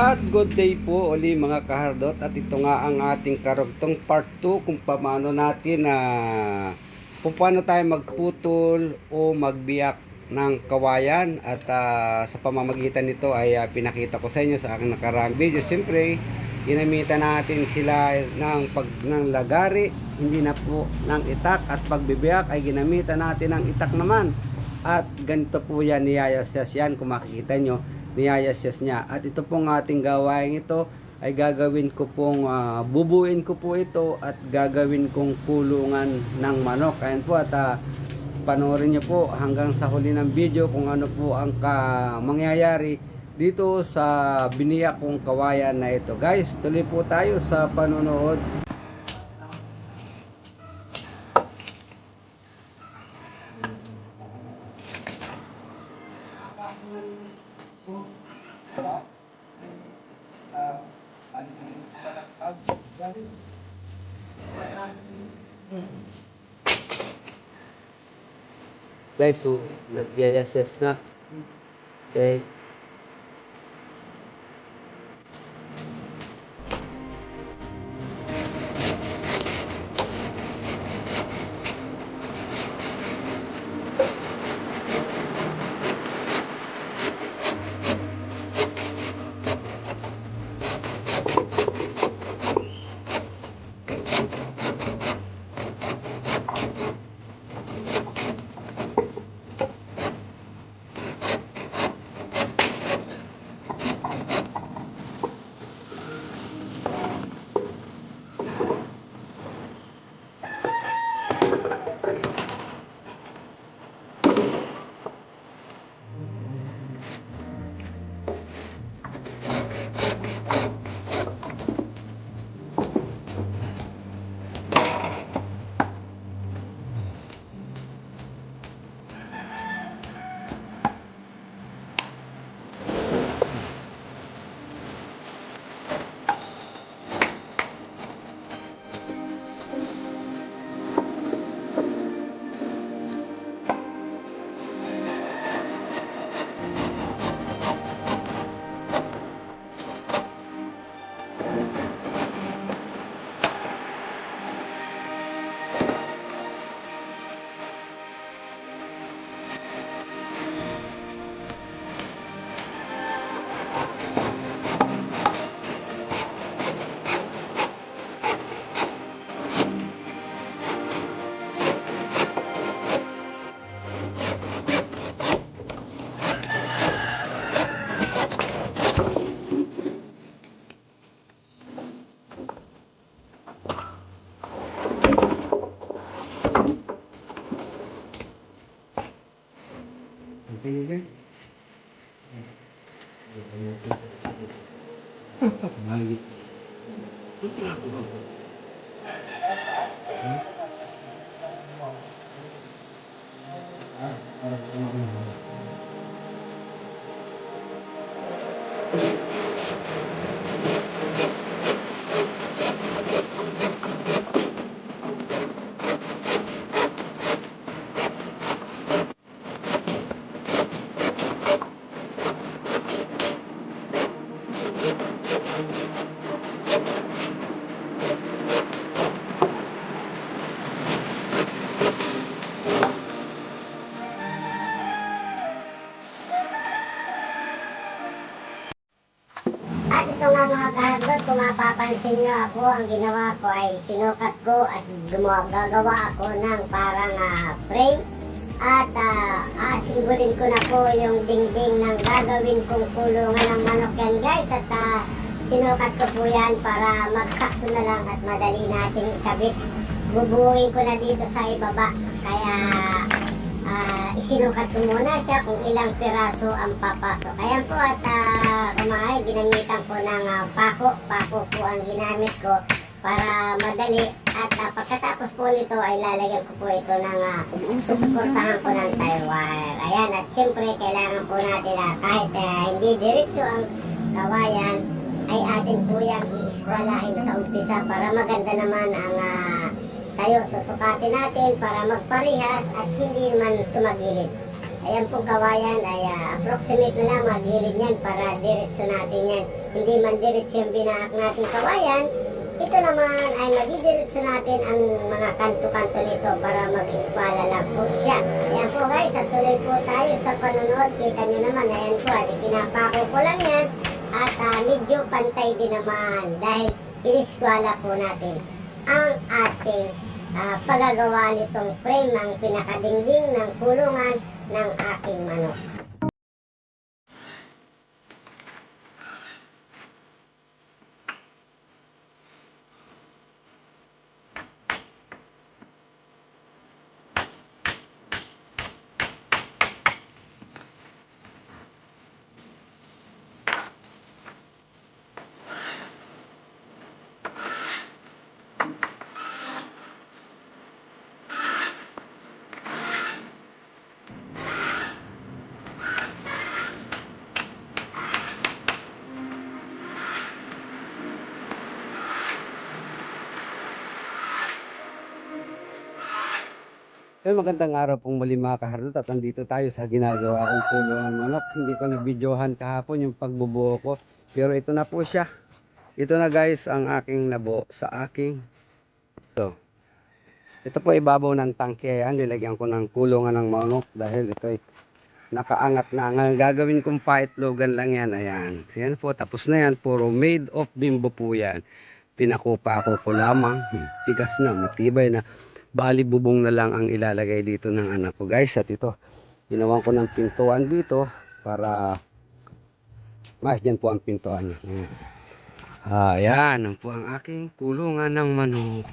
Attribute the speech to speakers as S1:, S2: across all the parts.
S1: At good day po uli mga kahardot at ito nga ang ating karugtong part 2 kung paano natin na kung paano tayo magputol o magbiyak ng kawayan at ah, sa pamamagitan nito ay ah, pinakita ko sa inyo sa aking nakaraang video. Siyempre, ginamitan natin sila ng pag ng lagari, hindi na po ng itak at pagbibiyak ay ginamitan natin ng itak naman. At ganito po yan niyayasas yan kung makikita nyo niyayasas niya. At ito pong ating gawain ito ay gagawin ko pong ah, bubuin ko po ito at gagawin kong kulungan ng manok. Ayan po at ah, panoorin niyo po hanggang sa huli ng video kung ano po ang mangyayari dito sa biniyak kong kawayan na ito. Guys, tuloy po tayo sa panonood. Guys, so
S2: mapapansin nyo ako, ang ginawa ko ay sinukat ko at gumawa, gagawa ako ng parang ah, frame. At uh, asimbulin ko na po yung dingding ng gagawin kong kulungan ng manok yan guys. At ah, sinukat ko po yan para magsakto na lang at madali nating ikabit. Bubuhin ko na dito sa ibaba. Kaya ah, isinukat ko muna siya kung ilang piraso ang papasok. Ayan po at uh, kumahay, ginamitan ko ng ah, pako. Pako po ang ginamit ko para madali. At ah, pagkatapos po nito ay lalagyan ko po ito ng uh, susuportahan ko ng tie wire. Ayan at syempre kailangan po natin ah, kahit ah, hindi diretso ang kawayan ay atin po yung iiswalahin sa umpisa para maganda naman ang ah, tayo susukatin natin para magparehas at hindi naman tumagilid. Ayan pong kawayan ay ah, approximate na lang maghirid yan para diretso natin yan. Hindi man diretso yung binaak natin kawayan, ito naman ay madidiretso natin ang mga kanto-kanto nito para mag-eskwala lang po siya. Ayan po guys, at tuloy po tayo sa panonood. Kita nyo naman, ayan po, at pinapako ko lang yan. At ah, medyo pantay din naman dahil iniskwala po natin ang ating ah, paggagawa nitong frame ang pinakadingding ng kulungan ng aking manok.
S1: Eh, magandang araw pong muli mga kahardot at nandito tayo sa ginagawa kong kulungan manok. Hindi ko nabidyohan kahapon yung pagbubuo ko. Pero ito na po siya. Ito na guys ang aking nabuo sa aking ito. Ito po ibabaw ng tangke. Ayan, nilagyan ko ng kulungan ng manok dahil ito ay nakaangat na. Ang gagawin kong paitlogan lang yan. Ayan. Yan po, tapos na yan. Puro made of bimbo po yan. Pinakupa ko ko lamang. Hmm, Tigas na, matibay na. Bali bubong na lang ang ilalagay dito ng anak ko guys. At ito ginawan ko ng pintuan dito para mas dyan po ang pintuan. Ayan. ah yan ang po ang aking kulungan ng manok.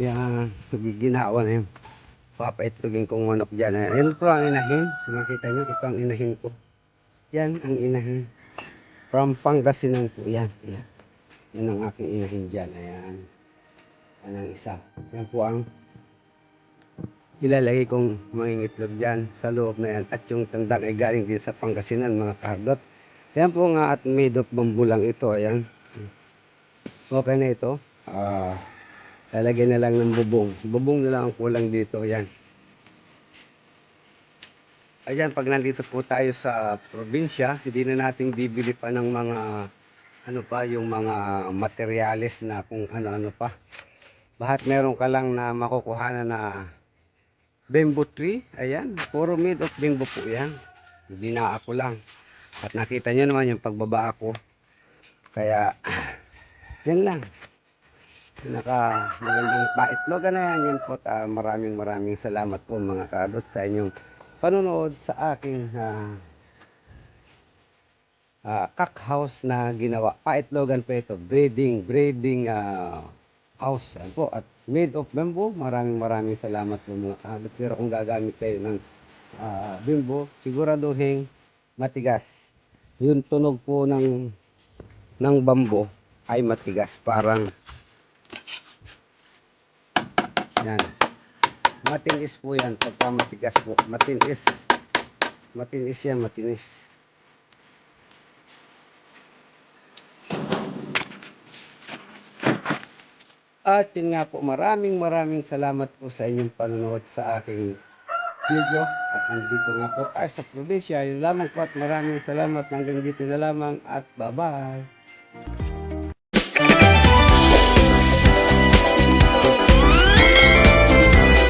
S1: Yan ginawa na yun. Papaitlogin kong manok dyan. Ayan. yan po ang inahin. Makita nyo ito ang inahin ko. Yan ang inahin. From Pangasinan po yan. Yan, yan ang aking inahin dyan. Ayan. Yan ang isa. Yan po ang ilalagay kong mangingitlog dyan sa loob na yan. At yung tandang ay galing din sa Pangasinan mga kardot. Yan po nga at made of bamboo lang ito. Ayan. Okay na ito. Ah, lalagay na lang ng bubong. Bubong na lang ang kulang dito. Ayan. Ayan, pag nandito po tayo sa probinsya, hindi na natin bibili pa ng mga ano pa, yung mga materyales na kung ano-ano pa. Bahat meron ka lang na makukuha na bamboo tree. Ayan, puro made of bamboo po yan. Hindi na ako lang. At nakita nyo naman yung pagbaba ako. Kaya, yan lang. Pinaka magandang paitlog na yan. Yan po. ah, maraming maraming salamat po mga kadot sa inyong panonood sa aking ah, ah, cock house na ginawa. Paitlogan po ito. Breeding, breeding ah, house. Yan po. At made of bamboo. Maraming maraming salamat po mga kahabot. Pero kung gagamit kayo ng ah, bamboo, siguraduhin matigas. Yung tunog po ng ng bamboo ay matigas. Parang yan. Matinis po yan pagka matigas po. Matinis. Matinis yan, matinis. At yun nga po, maraming maraming salamat po sa inyong panonood sa aking video. At nandito nga po tayo sa probinsya. Yun lamang po at maraming salamat. Hanggang dito na lamang at bye-bye.